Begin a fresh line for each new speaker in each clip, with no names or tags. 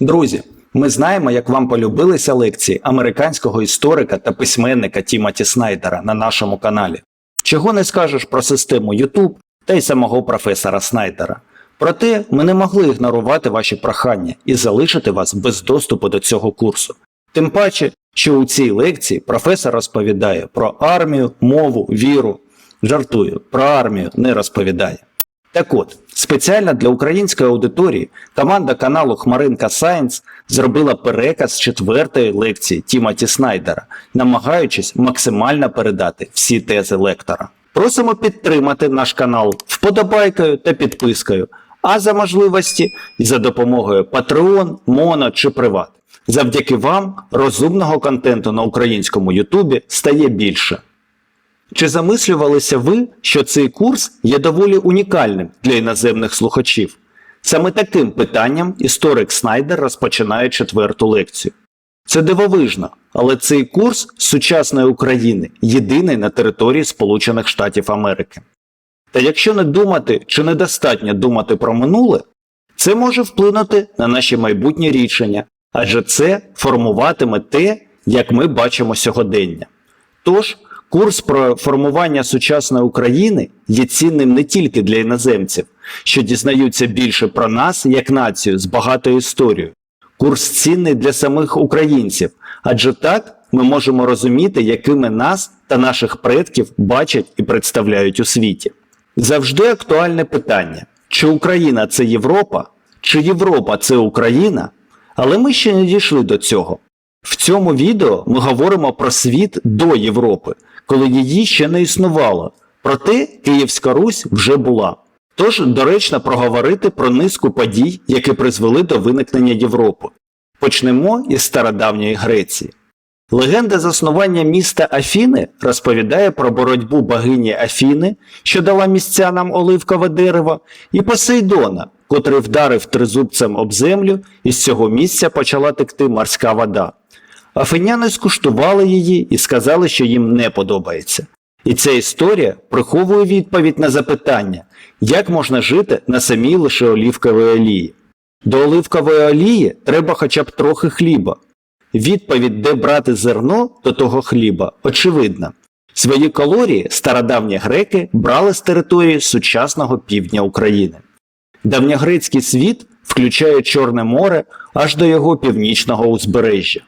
Друзі, ми знаємо, як вам полюбилися лекції американського історика та письменника Тімоті Снайдера на нашому каналі. Чого не скажеш про систему YouTube та й самого професора Снайдера. Проте ми не могли ігнорувати ваші прохання і залишити вас без доступу до цього курсу. Тим паче, що у цій лекції професор розповідає про армію, мову, віру. Жартую, про армію не розповідає. Так от, спеціально для української аудиторії команда каналу Хмаринка Сайенс зробила переказ четвертої лекції Тімоті Снайдера, намагаючись максимально передати всі тези лектора. Просимо підтримати наш канал вподобайкою та підпискою, а за можливості і за допомогою Patreon, Mono чи Приват. Завдяки вам розумного контенту на українському Ютубі стає більше. Чи замислювалися ви, що цей курс є доволі унікальним для іноземних слухачів? Саме таким питанням історик Снайдер розпочинає четверту лекцію. Це дивовижно, але цей курс сучасної України єдиний на території Сполучених Штатів Америки. Та якщо не думати чи недостатньо думати про минуле, це може вплинути на наші майбутні рішення, адже це формуватиме те, як ми бачимо сьогодення. Тож, Курс про формування сучасної України є цінним не тільки для іноземців, що дізнаються більше про нас як націю з багатою історією. Курс цінний для самих українців, адже так ми можемо розуміти, якими нас та наших предків бачать і представляють у світі. Завжди актуальне питання: чи Україна це Європа, чи Європа це Україна? Але ми ще не дійшли до цього. В цьому відео ми говоримо про світ до Європи, коли її ще не існувало. Проте Київська Русь вже була. Тож доречно проговорити про низку подій, які призвели до виникнення Європи. Почнемо із стародавньої Греції. Легенда заснування міста Афіни розповідає про боротьбу богині Афіни, що дала містянам оливкове дерево, і Посейдона, котрий вдарив тризубцем об землю, і з цього місця почала текти морська вода. Афиняни скуштували її і сказали, що їм не подобається. І ця історія приховує відповідь на запитання, як можна жити на самій лише олівковій олії. До оливкової олії треба хоча б трохи хліба. Відповідь, де брати зерно до того хліба, очевидна. Свої калорії стародавні греки брали з території сучасного півдня України. Давньогрецький світ включає Чорне море аж до його північного узбережжя.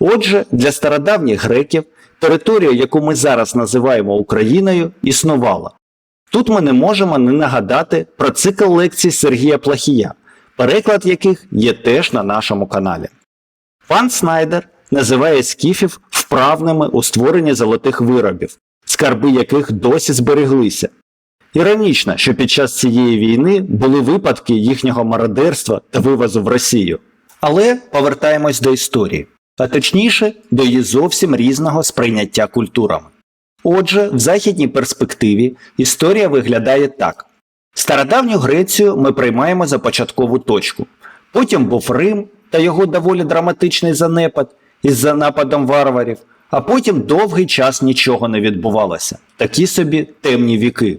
Отже, для стародавніх греків територія, яку ми зараз називаємо Україною, існувала. Тут ми не можемо не нагадати про цикл лекцій Сергія Плахія, переклад яких є теж на нашому каналі. Пан Снайдер називає скіфів вправними у створенні золотих виробів, скарби яких досі збереглися. Іронічно, що під час цієї війни були випадки їхнього мародерства та вивозу в Росію. Але повертаємось до історії а точніше до її зовсім різного сприйняття культурами. Отже, в західній перспективі історія виглядає так: стародавню Грецію ми приймаємо за початкову точку, потім був Рим та його доволі драматичний занепад із-за нападом варварів, а потім довгий час нічого не відбувалося, такі собі темні віки.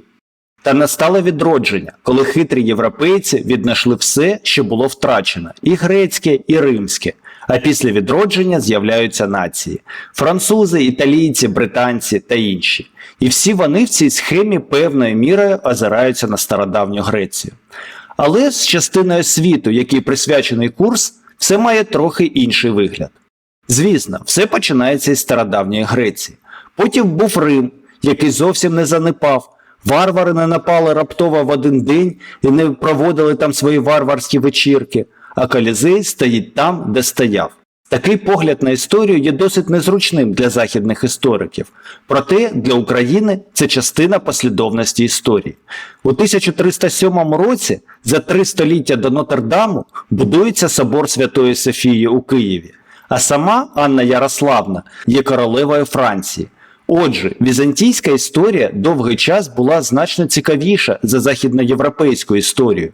Та настало відродження, коли хитрі європейці віднайшли все, що було втрачено, і грецьке, і римське. А після відродження з'являються нації французи, італійці, британці та інші. І всі вони в цій схемі певною мірою озираються на стародавню Грецію. Але з частиною світу, який присвячений курс, все має трохи інший вигляд. Звісно, все починається із стародавньої Греції. Потім був Рим, який зовсім не занепав. Варвари не напали раптово в один день і не проводили там свої варварські вечірки а Колізей стоїть там, де стояв. Такий погляд на історію є досить незручним для західних істориків, проте для України це частина послідовності історії. У 1307 році, за три століття до Нотр-Даму, будується собор Святої Софії у Києві, а сама Анна Ярославна є королевою Франції. Отже, візантійська історія довгий час була значно цікавіша за західноєвропейську історію.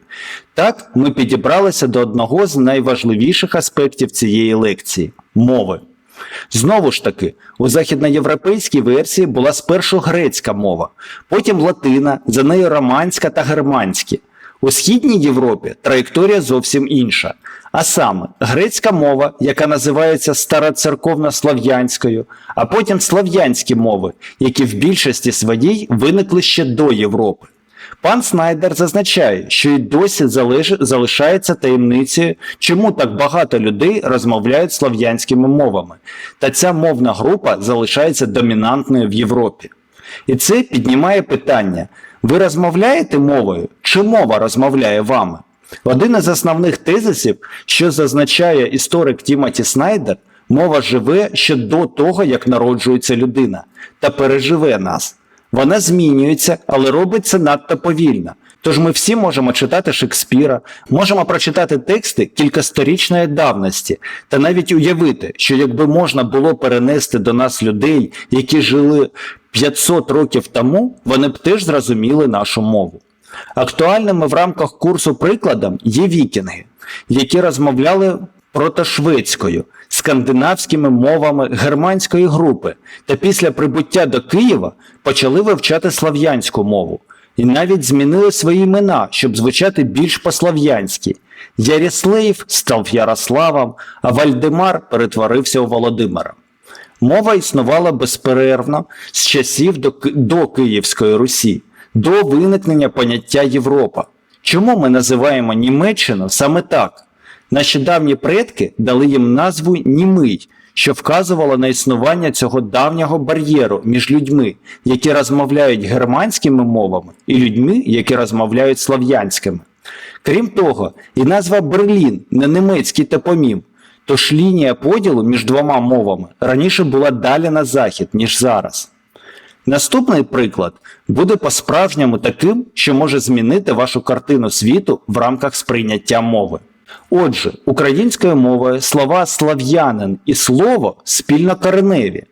Так, ми підібралися до одного з найважливіших аспектів цієї лекції мови. Знову ж таки, у західноєвропейській версії була спершу грецька мова, потім латина, за нею романська та германська. У східній Європі траєкторія зовсім інша. А саме грецька мова, яка називається староцерковно-слав'янською, а потім слав'янські мови, які в більшості своїй виникли ще до Європи. Пан Снайдер зазначає, що й досі залиш... залишається таємницею, чому так багато людей розмовляють слов'янськими мовами, та ця мовна група залишається домінантною в Європі. І це піднімає питання: ви розмовляєте мовою, чи мова розмовляє вами? Один із основних тезисів, що зазначає історик Тімоті Снайдер, мова живе ще до того, як народжується людина, та переживе нас. Вона змінюється, але робить це надто повільно. Тож ми всі можемо читати Шекспіра, можемо прочитати тексти кількасторічної давності, та навіть уявити, що якби можна було перенести до нас людей, які жили 500 років тому, вони б теж зрозуміли нашу мову. Актуальними в рамках курсу прикладом є вікінги, які розмовляли протошведською, скандинавськими мовами германської групи, та після прибуття до Києва почали вивчати слав'янську мову і навіть змінили свої імена, щоб звучати більш по-слав'янськи. Яріслейв став Ярославом, а Вальдемар перетворився у Володимира. Мова існувала безперервно з часів до, до Київської Русі, до виникнення поняття Європа. Чому ми називаємо Німеччину саме так? Наші давні предки дали їм назву Німий, що вказувало на існування цього давнього бар'єру між людьми, які розмовляють германськими мовами, і людьми, які розмовляють слов'янськими. Крім того, і назва Берлін не німецький топонім, тож лінія поділу між двома мовами раніше була далі на захід, ніж зараз. Наступний приклад буде по-справжньому таким, що може змінити вашу картину світу в рамках сприйняття мови. Отже, українською мовою слова слав'янин і слово спільно кореневі.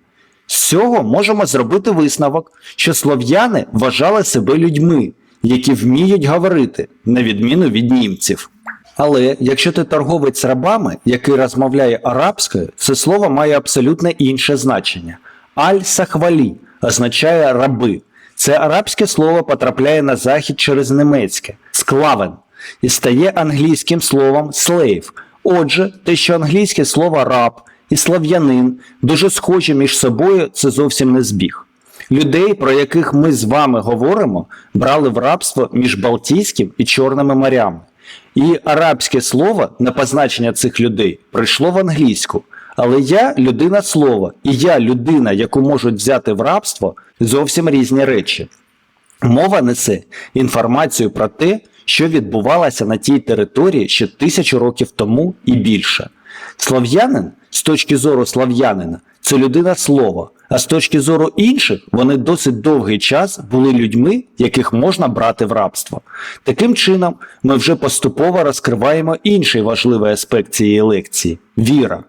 З цього можемо зробити висновок, що слов'яни вважали себе людьми, які вміють говорити, на відміну від німців. Але якщо ти торговець рабами, який розмовляє арабською, це слово має абсолютно інше значення. Аль-Сахвалі означає раби. Це арабське слово потрапляє на захід через німецьке склавен і стає англійським словом slave. Отже, те, що англійське слово раб і слав'янин дуже схожі між собою, це зовсім не збіг. Людей, про яких ми з вами говоримо, брали в рабство між Балтійським і Чорними морями. І арабське слово на позначення цих людей прийшло в англійську. Але я людина слова, і я людина, яку можуть взяти в рабство, зовсім різні речі. Мова несе інформацію про те, що відбувалося на тій території ще тисячу років тому і більше. Слов'янин, з точки зору слав'янина, це людина слова, а з точки зору інших, вони досить довгий час були людьми, яких можна брати в рабство. Таким чином, ми вже поступово розкриваємо інший важливий аспект цієї лекції віра.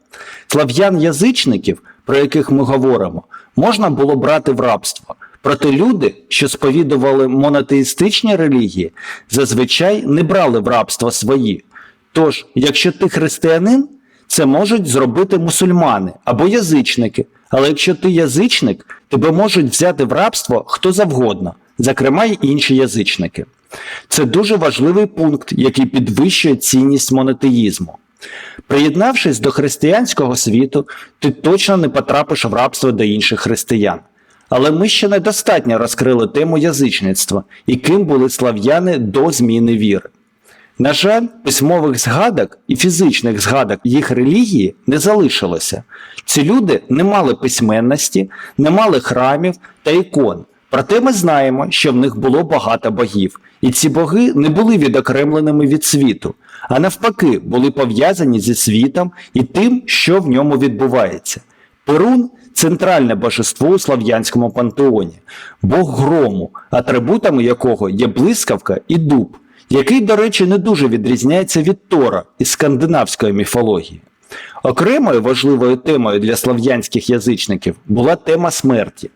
Слав'ян-язичників, про яких ми говоримо, можна було брати в рабство. Проте люди, що сповідували монотеїстичні релігії, зазвичай не брали в рабство свої. Тож, якщо ти християнин, це можуть зробити мусульмани або язичники. Але якщо ти язичник, тебе можуть взяти в рабство хто завгодно, зокрема й інші язичники. Це дуже важливий пункт, який підвищує цінність монотеїзму. Приєднавшись до християнського світу, ти точно не потрапиш в рабство до інших християн. Але ми ще недостатньо розкрили тему язичництва і ким були слав'яни до зміни віри. На жаль, письмових згадок і фізичних згадок їх релігії не залишилося. Ці люди не мали письменності, не мали храмів та ікон. Проте ми знаємо, що в них було багато богів, і ці боги не були відокремленими від світу, а навпаки, були пов'язані зі світом і тим, що в ньому відбувається. Перун центральне божество у слав'янському пантеоні, бог грому, атрибутами якого є блискавка і дуб, який, до речі, не дуже відрізняється від Тора із скандинавської міфології. Окремою важливою темою для слав'янських язичників була тема смерті.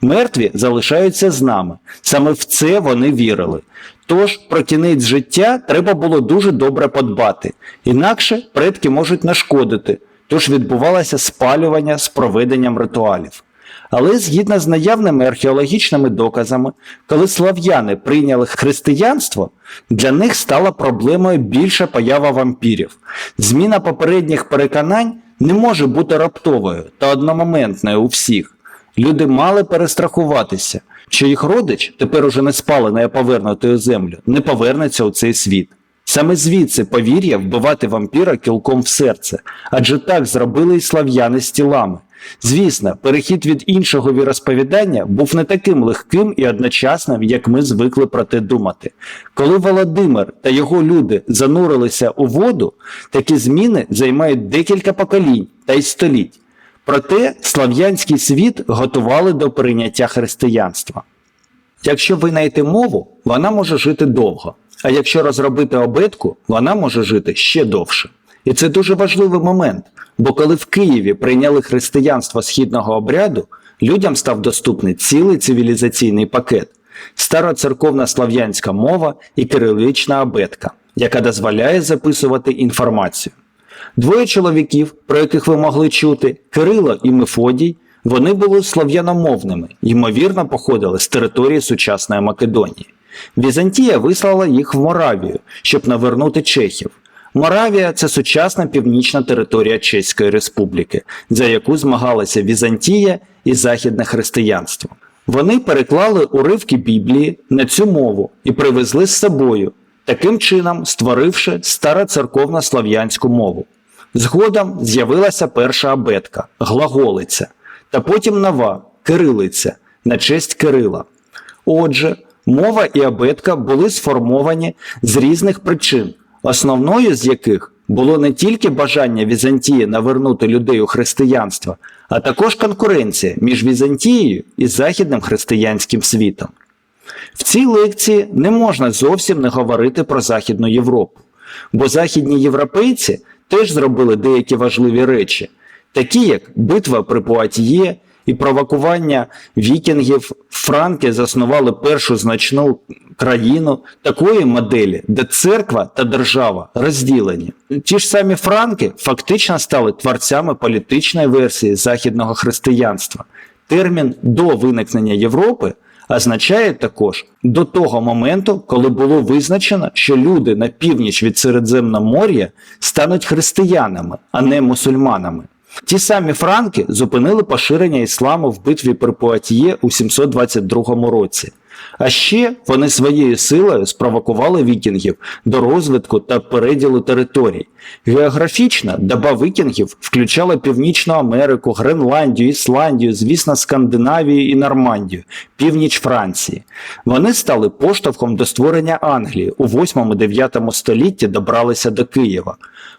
Мертві залишаються з нами. Саме в це вони вірили. Тож про кінець життя треба було дуже добре подбати, інакше предки можуть нашкодити, тож відбувалося спалювання з проведенням ритуалів. Але згідно з наявними археологічними доказами, коли слав'яни прийняли християнство, Для них стала проблемою більша поява вампірів. Зміна попередніх переконань не може бути раптовою та одномоментною у всіх. Люди мали перестрахуватися, що їх родич, тепер уже не повернутий у землю, не повернеться у цей світ. Саме звідси повір'я вбивати вампіра кілком в серце, адже так зробили і слав'яни з тілами. Звісно, перехід від іншого віросповідання був не таким легким і одночасним, як ми звикли про те думати. Коли Володимир та його люди занурилися у воду, такі зміни займають декілька поколінь та й століть. Проте слав'янський світ готували до прийняття християнства. Якщо винайти мову, вона може жити довго, а якщо розробити обетку, вона може жити ще довше. І це дуже важливий момент, бо коли в Києві прийняли християнство східного обряду, людям став доступний цілий цивілізаційний пакет староцерковна слав'янська мова і кирилична абетка, яка дозволяє записувати інформацію. Двоє чоловіків, про яких ви могли чути, Кирило і Мефодій, вони були слов'яномовними, ймовірно, походили з території сучасної Македонії. Візантія вислала їх в Моравію, щоб навернути чехів. Моравія це сучасна північна територія Чеської Республіки, за яку змагалася Візантія і західне християнство. Вони переклали уривки Біблії на цю мову і привезли з собою, таким чином створивши староцерковно слав'янську мову. Згодом з'явилася перша абетка глаголиця, та потім нова кирилиця на честь Кирила. Отже, мова і абетка були сформовані з різних причин, основною з яких було не тільки бажання Візантії навернути людей у християнство, а також конкуренція між Візантією і західним християнським світом. В цій лекції не можна зовсім не говорити про Західну Європу, бо західні європейці теж зробили деякі важливі речі, такі як битва при Пуатьє і провокування вікінгів. Франки заснували першу значну країну такої моделі, де церква та держава розділені. Ті ж самі франки фактично стали творцями політичної версії західного християнства. Термін до виникнення Європи означає також до того моменту, коли було визначено, що люди на північ від Середземномор'я стануть християнами, а не мусульманами. Ті самі франки зупинили поширення ісламу в битві при Пуатьє у 722 році. А ще вони своєю силою спровокували вікінгів до розвитку та переділу територій. Географічно доба вікінгів включала Північну Америку, Гренландію, Ісландію, звісно, Скандинавію і Нормандію, північ Франції. Вони стали поштовхом до створення Англії у 8-9 столітті добралися до Києва.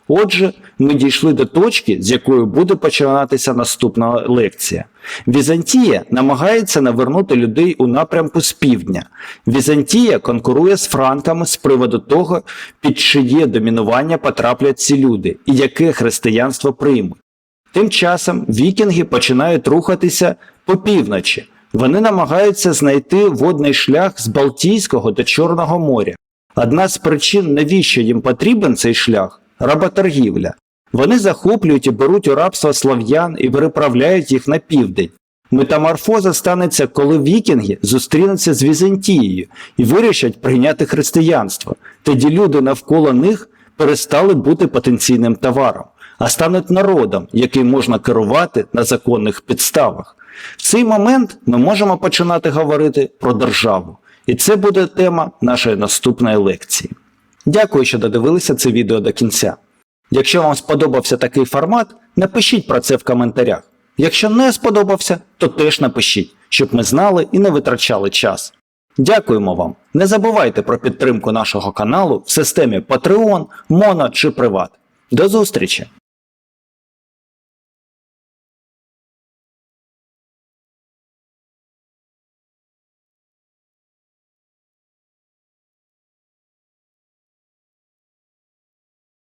Отже, ми дійшли до точки, з якої буде починатися наступна лекція. Візантія намагається навернути людей у напрямку з півдня. Візантія конкурує з франками з приводу того, під чиє домінування потраплять ці люди і яке християнство приймуть. Тим часом вікінги починають рухатися по півночі. Вони намагаються знайти водний шлях з Балтійського до Чорного моря. Одна з причин, навіщо їм потрібен цей шлях работоргівля. Вони захоплюють і беруть у рабство слав'ян і переправляють їх на південь. Метаморфоза станеться, коли вікінги зустрінуться з Візантією і вирішать прийняти християнство. Тоді люди навколо них перестали бути потенційним товаром, а стануть народом, який можна керувати на законних підставах. В цей момент ми можемо починати говорити про державу. І це буде тема нашої наступної лекції. Дякую, що додивилися це відео до кінця. Якщо вам сподобався такий формат, напишіть про це в коментарях. Якщо не сподобався, то теж напишіть, щоб ми знали і не витрачали час. Дякуємо вам! Не забувайте про підтримку нашого каналу в системі Patreon, Mono чи Приват. До зустрічі!